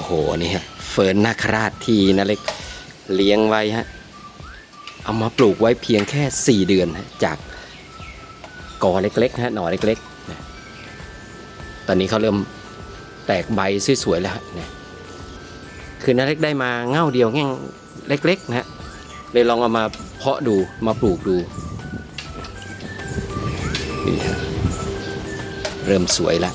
อ้โหนี่ฮะเฟิร์นนาคราชที่นาเล็กเลี้ยงไว้ฮะเอามาปลูกไว้เพียงแค่ 4 เดือนฮะจากกอเล็กๆฮะหน่อเล็กๆ ตอนนี้เขาเริ่มแตกใบสวยๆแล้วฮะคือนาเล็กได้มาเง่าเดียวแง่งเล็กๆนะฮะเลยลองเอามาเพาะดูมาปลูกดูเริ่มสวยแล้ว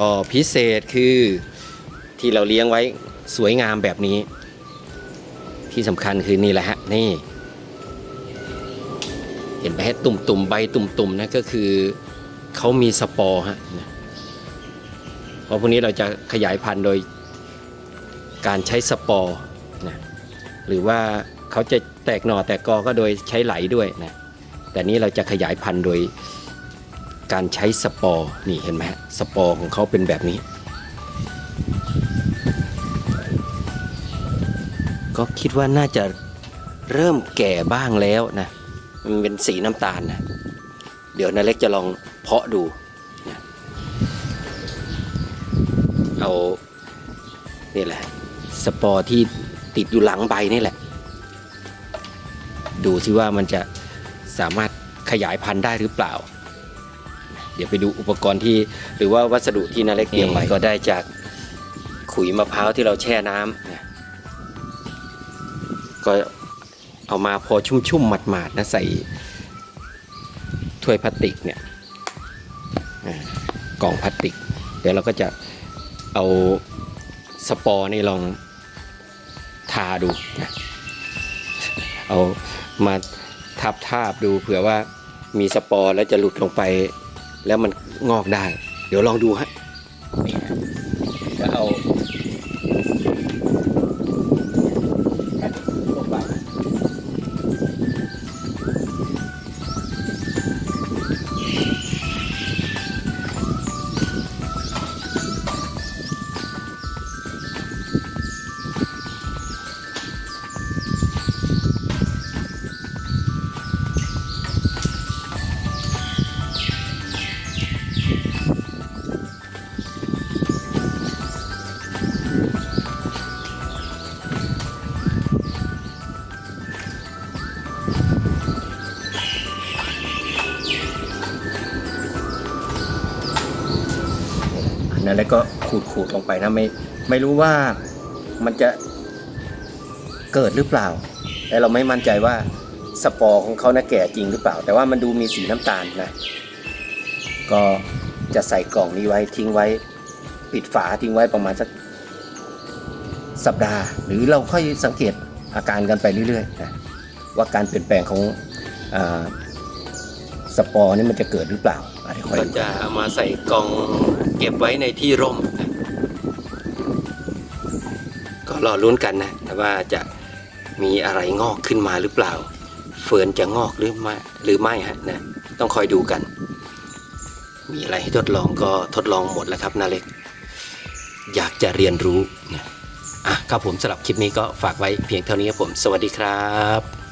ก็พิเศษคือที่เราเลี้ยงไว้สวยงามแบบนี้ ที่สำคัญคือนี่แหละฮะนี่ เห็นไหมฮะตุ่มๆใบตุ่มๆนะก็คือเขามีสปอร์ฮะนะเพราะพวกนี้เราจะขยายพันธุ์โดยการใช้สปอร์นะหรือว่าเขาจะแตกหน่อแตกกอก็โดยใช้ไหลด้วยนะแต่นี้เราจะขยายพันธุ์โดย การใช้สปอร์นี่เห็นไหมสปอร์ของเขาเป็นแบบนี้ ก็คิดว่าน่าจะเริ่มแก่บ้างแล้วนะ มันเป็นสีน้ำตาลนะ เดี๋ยวนาเล็กจะลองเพาะดูนะเอานี่แหละ สปอร์ที่ติดอยู่หลังใบนี่แหละ ดูสิว่ามันจะสามารถขยายพันธุ์ได้หรือเปล่า เดี๋ยวไปดูอุปกรณ์ที่ หรือว่าวัสดุที่นาเล็กเตรียมไว้ก็ได้จากขุยมะพร้าวที่เราแช่น้ำนะก็เอามาพอชุ่มๆหมาดๆนะใส่ถ้วยพลาสติกเนี่ยอ่ากล่องพลาสติก เดี๋ยวเราก็จะเอาสปอร์นี่ลองทาดูนะเอามาทับทาบๆดูเผื่อว่ามีสปอร์แล้วจะหลุดลงไป แล้วมันงอกได้ เดี๋ยวลองดูฮะ นั่นแล้วก็ขูดขูดลงไปนะไม่ไม่รู้ว่ามันจะเกิดหรือเปล่า แต่เราไม่มั่นใจว่าสปอร์ของเขานะแก่จริงหรือเปล่า แต่ว่ามันดูมีสีน้ำตาลนะก็จะใส่กล่องนี้ไว้ทิ้งไว้ ปิดฝาทิ้งไว้ประมาณสักสัปดาห์ หรือเราค่อยสังเกตอาการกันไปเรื่อยๆนะว่าการเปลี่ยนแปลงของอสปอร์นี่มันจะเกิดหรือเปล่า ก็จะเอามาใส่กล่องเก็บไว้ในที่ร่มนะก็รอลุ้นกันนะว่าจะมีอะไรงอกขึ้นมาหรือเปล่า เฟิร์นจะงอกหรือไม่หรือไม่ฮะนะต้องคอยดูกัน มีอะไรให้ทดลองก็ทดลองหมดแล้วครับนาเล็ก อยากจะเรียนรู้นะอะครับผมสำหรับคลิปนี้ก็ฝากไว้เพียงเท่านี้ครับผม สวัสดีครับ